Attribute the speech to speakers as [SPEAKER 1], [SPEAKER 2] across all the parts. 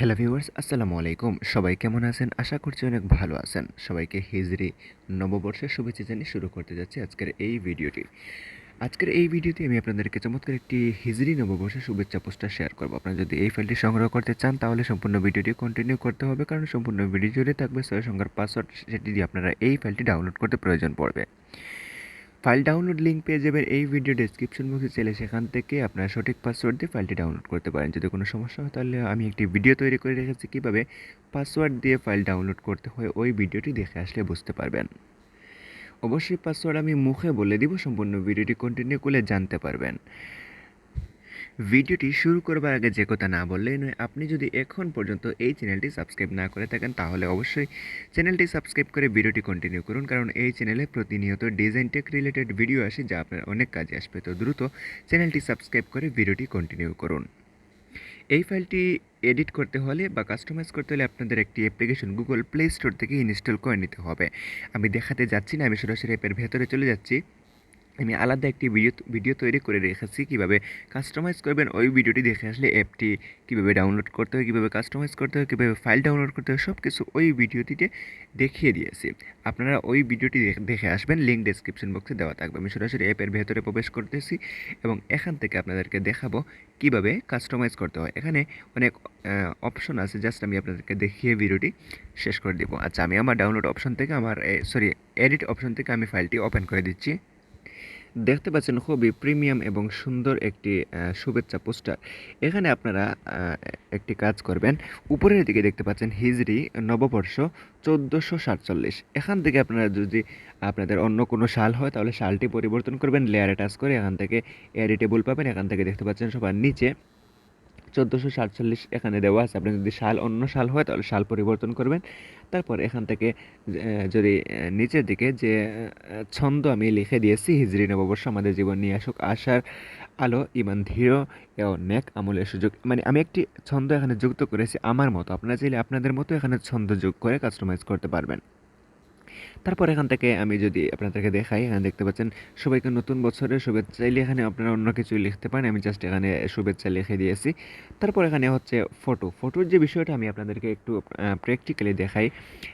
[SPEAKER 1] Hello viewers আসসালামু আলাইকুম। সবাই কেমন আছেন? আশা করছি অনেক ভালো আছেন। সবাইকে হিজরি নববর্ষের শুভেচ্ছা জানিয়ে শুরু করতে যাচ্ছি আজকের এই ভিডিওটি। আজকের এই ভিডিওতে আমি আপনাদেরকে চমৎকার একটি হিজরি নববর্ষের শুভেচ্ছা পোস্টার শেয়ার করব। আপনারা যদি এই ফাইলটি সংগ্রহ করতে চান, তাহলে সম্পূর্ণ ভিডিওটি কন্টিনিউ করতে হবে, কারণ সম্পূর্ণ ভিডিও জুড়ে থাকবে ছয় সংখ্যার পাসওয়ার্ড সেটি দিয়ে আপনারা এই ফাইলটি ডাউনলোড করতে প্রয়োজন পড়বে। ফাইল ডাউনলোড লিঙ্ক পেয়ে যাবেন এই ভিডিও ডেসক্রিপশন বক্সে চলে সেখান থেকে আপনার সঠিক পাসওয়ার্ড দিয়ে ফাইলটি ডাউনলোড করতে পারেন। যদি কোনো সমস্যা হয়, তাহলে আমি একটি ভিডিও তৈরি করে রেখেছি। কীভাবে পাসওয়ার্ড দিয়ে ফাইল ডাউনলোড করতে হয়, ওই ভিডিওটি দেখে আসলে বুঝতে পারবেন। অবশ্যই পাসওয়ার্ড আমি মুখে বলে দিব, সম্পূর্ণ ভিডিওটি কন্টিনিউ করলে জানতে পারবেন। ভিডিওটি শুরু করবার আগে যে কথা না বললেই নয়, আপনি যদি এখন পর্যন্ত এই চ্যানেলটি সাবস্ক্রাইব না করে থাকেন, তাহলে অবশ্যই চ্যানেলটি সাবস্ক্রাইব করে ভিডিওটি কন্টিনিউ করুন, কারণ এই চ্যানেলে প্রতিনিয়ত ডিজাইন টেক রিলেটেড ভিডিও আসে যা আপনার অনেক কাজে আসবে। তো দ্রুত চ্যানেলটি সাবস্ক্রাইব করে ভিডিওটি কন্টিনিউ করুন। এই ফাইলটি এডিট করতে হলে বা কাস্টমাইজ করতে হলে আপনাদের একটি অ্যাপ্লিকেশন গুগল প্লে স্টোর থেকে ইনস্টল করে নিতে হবে। আমি দেখাতে যাচ্ছি না, আমি সরাসরি অ্যাপের ভেতরে চলে যাচ্ছি। আমি আলাদা একটি ভিডিও ভিডিও তৈরি করে রেখেছি কীভাবে কাস্টমাইজ করবেন। ওই ভিডিওটি দেখে আসলে অ্যাপটি কীভাবে ডাউনলোড করতে হয়, কীভাবে কাস্টমাইজ করতে হয়, কীভাবে ফাইল ডাউনলোড করতে হয় সব কিছু ওই ভিডিওটিতে দেখিয়ে দিয়েছি। আপনারা ওই ভিডিওটি দেখে আসবেন লিঙ্ক ডেসক্রিপশন বক্সে দেওয়া থাকবে। আমি সরাসরি অ্যাপের ভেতরে প্রবেশ করতেছি এবং এখান থেকে আপনাদেরকে দেখাবো কীভাবে কাস্টমাইজ করতে হয়। এখানে অনেক অপশন আছে জাস্ট আমি আপনাদেরকে দেখিয়ে ভিডিওটি শেষ করে দেবো। আচ্ছা আমি আমার ডাউনলোড অপশন থেকে আমার সরি এডিট অপশন থেকে আমি ফাইলটি ওপেন করে দিচ্ছি। দেখতে পাচ্ছেন খুবই প্রিমিয়াম এবং সুন্দর একটি শুভেচ্ছা পোস্টার। এখানে আপনারা একটি কাজ করবেন। উপরের দিকে দেখতে পাচ্ছেন হিজড়ি নববর্ষ চোদ্দোশো সাতচল্লিশ। এখান থেকে আপনারা যদি আপনাদের অন্য কোনো শাল হয়, তাহলে শালটি পরিবর্তন করবেন, লেয়ারে টাচ করে এখান থেকে এডিটেবল পাবেন। এখান থেকে দেখতে পাচ্ছেন সবার নিচে চোদ্দোশো সাতচল্লিশ এখানে দেওয়া আছে। আপনি যদি শাল অন্য শাল হয়, তাহলে শাল পরিবর্তন করবেন। তারপর এখান থেকে যদি নিচের দিকে যে ছন্দ আমি লিখে দিয়েছি, হিজরি নববর্ষ আমাদের জীবন নিয়ে আসুক, আশার আলো, ইমান ধীর ও নেক আমলের সুযোগ। মানে আমি একটি ছন্দ এখানে যুক্ত করেছি আমার মতো। আপনারা চাইলে আপনাদের মতো এখানে ছন্দ যোগ করে কাস্টমাইজ করতে পারবেন। তারপর এখান থেকে আমি যদি আপনাদেরকে দেখাই এখানে দেখতে পাচ্ছেন, সবাইকে নতুন বছরের শুভেচ্ছা। এখানে আপনারা অন্য কিছু লিখতে পারেন, আমি জাস্ট এখানে শুভেচ্ছা লিখে দিয়েছি। তারপর এখানে হচ্ছে ফটো ফটোর যে বিষয়টা আমি আপনাদেরকে একটু প্র্যাকটিক্যালি দেখাই,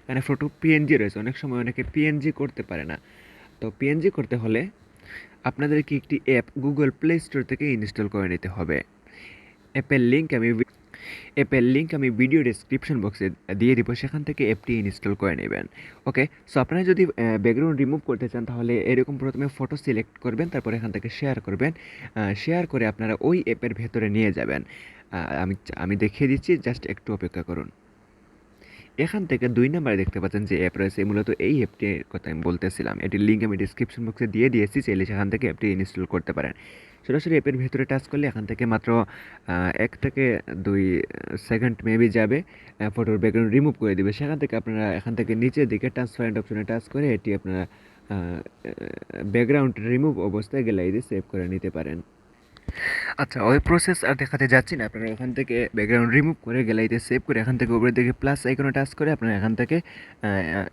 [SPEAKER 1] এখানে ফটো পিএনজি রয়েছে। অনেক সময় অনেকে পিএনজি করতে পারে না। তো পিএনজি করতে হলে আপনাদেরকে একটি অ্যাপ গুগল প্লে স্টোর থেকে ইনস্টল করে নিতে হবে। অ্যাপের লিঙ্ক আমি অ্যাপের লিঙ্ক আমি ভিডিও ডিসক্রিপশন বক্সে দিয়ে দিব, সেখান থেকে অ্যাপটি ইনস্টল করে নেবেন। ওকে সো আপনারা যদি ব্যাকগ্রাউন্ড রিমুভ করতে চান, তাহলে এরকম প্রথমে ফটো সিলেক্ট করবেন, তারপর এখান থেকে শেয়ার করবেন। শেয়ার করে আপনারা ওই অ্যাপের ভেতরে নিয়ে যাবেন। আমি আমি দেখিয়ে দিচ্ছি জাস্ট একটু অপেক্ষা করুন। এখান থেকে দুই নম্বরে দেখতে পাচ্ছেন যে অ্যাপ রয়েছে, মূলত এই অ্যাপটির কথা আমি বলতেছিলাম। এটির লিঙ্ক আমি ডিসক্রিপশন বক্সে দিয়ে দিয়েছি, চাইলে সেখান থেকে অ্যাপটি ইনস্টল করতে পারেন। সরাসরি অ্যাপের ভেতরে টাচ করলে এখান থেকে মাত্র এক থেকে দুই সেকেন্ড মেবি যাবে ফটোর ব্যাকগ্রাউন্ড রিমুভ করে দিবে। সেখান থেকে আপনারা এখান থেকে নিচের দিকে ট্রান্সপারেন্ট অপশনে টাচ করে এটি আপনারা ব্যাকগ্রাউন্ড রিমুভ অবস্থায় গেলে গ্যালারিতে সেভ করে নিতে পারেন। আচ্ছা ওই প্রসেস আর দেখাতে যাচ্ছি না। আপনারা এখান থেকে ব্যাকগ্রাউন্ড রিমুভ করে গ্যালারিতে সেভ করে, এখান থেকে উপরে দিকে প্লাস আইকনে টাচ করে আপনারা এখান থেকে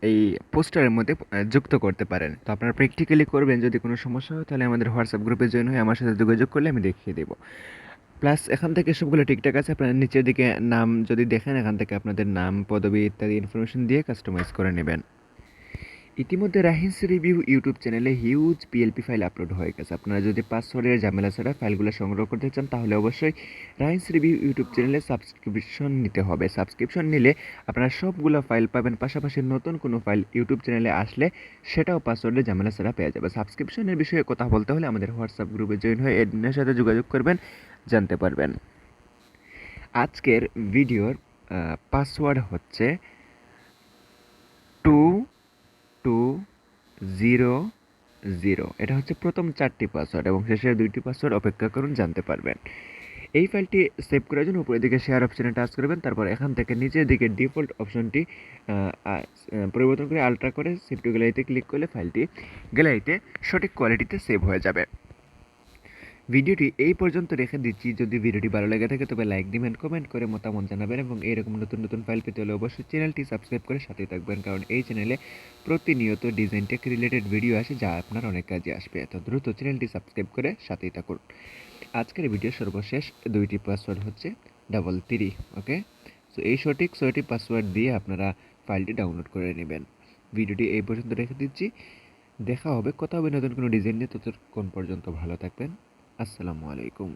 [SPEAKER 1] এই পোস্টারের মধ্যে যুক্ত করতে পারেন। তো আপনারা প্র্যাকটিক্যালি করবেন, যদি কোনো সমস্যা হয়, তাহলে আমাদের হোয়াটসঅ্যাপ গ্রুপে জয়েন হয়ে আমার সাথে যোগাযোগ করলে আমি দেখিয়ে দেবো। প্লাস এখান থেকে সবগুলো ঠিকঠাক আছে, আপনারা নিচের দিকে নাম যদি দেখেন, এখান থেকে আপনাদের নাম, পদবি ইত্যাদি ইনফরমেশন দিয়ে কাস্টমাইজ করে নেবেন। ইতিমধ্যে রাহিন্স রিভিউ ইউটিউব চ্যানেলে হিউজ পিএলপি ফাইল আপলোড হয়ে গেছে। আপনারা যদি পাসওয়ার্ডের ঝামেলা ছাড়া ফাইলগুলো সংগ্রহ করতে চান, তাহলে অবশ্যই রাহিন্স রিভিউ ইউটিউব চ্যানেলে সাবস্ক্রিপশন নিতে হবে। সাবস্ক্রিপশন নিলে আপনারা সবগুলো ফাইল পাবেন, পাশাপাশি নতুন কোনো ফাইল ইউটিউব চ্যানেলে আসলে সেটাও পাসওয়ার্ডের ঝামেলা ছাড়া পেয়ে যাবে সাবস্ক্রিপশনের বিষয়ে কথা বলতে হলে আমাদের হোয়াটসঅ্যাপ গ্রুপে জয়েন হয়ে এডমিনের সাথে যোগাযোগ করবেন, জানতে পারবেন। আজকের ভিডিওর পাসওয়ার্ড হচ্ছে টু টু জিরো জিরো এটা হচ্ছে প্রথম চারটি পাসওয়ার্ড এবং শেষের দুইটি পাসওয়ার্ড অপেক্ষা করুন, জানতে পারবেন। এই ফাইলটি সেভ করার জন্য উপরের দিকে শেয়ার অপশানে টাচ করবেন, তারপর এখান থেকে নিচের দিকে ডিফল্ট অপশনটি পরিবর্তন করে আলট্রা করে সেভ টু গ্যালারিতে ক্লিক করলে ফাইলটি গ্যালারিতে সঠিক কোয়ালিটিতে সেভ হয়ে যাবে। ভিডিওটি এই পর্যন্ত রেখে দিচ্ছি। যদি ভিডিওটি ভালো লেগে থাকে, তবে লাইক দিবেন, কমেন্ট করে মতামত জানাবেন এবং এরকম নতুন নতুন ফাইল পেতে হলে অবশ্যই চ্যানেলটি সাবস্ক্রাইব করে সাথে থাকবেন, কারণ এই চ্যানেলে প্রতিনিয়ত ডিজাইন টেক রিলেটেড ভিডিও আসে, যা আপনার অনেক কাজে আসবে। এত দ্রুত চ্যানেলটি সাবস্ক্রাইব করে সাথেই থাকুন। আজকের ভিডিও সর্বশেষ দুইটি পাসওয়ার্ড হচ্ছে ডাবল থ্রি ওকে সো এই সঠিক ছয়টি পাসওয়ার্ড দিয়ে আপনারা ফাইলটি ডাউনলোড করে নেবেন। ভিডিওটি এই পর্যন্ত রেখে দিচ্ছি। দেখা হবে, কথা হবে নতুন কোনো ডিজাইন নিয়ে। ততক্ষণ পর্যন্ত ভালো থাকবেন। আসসালামু আলাইকুম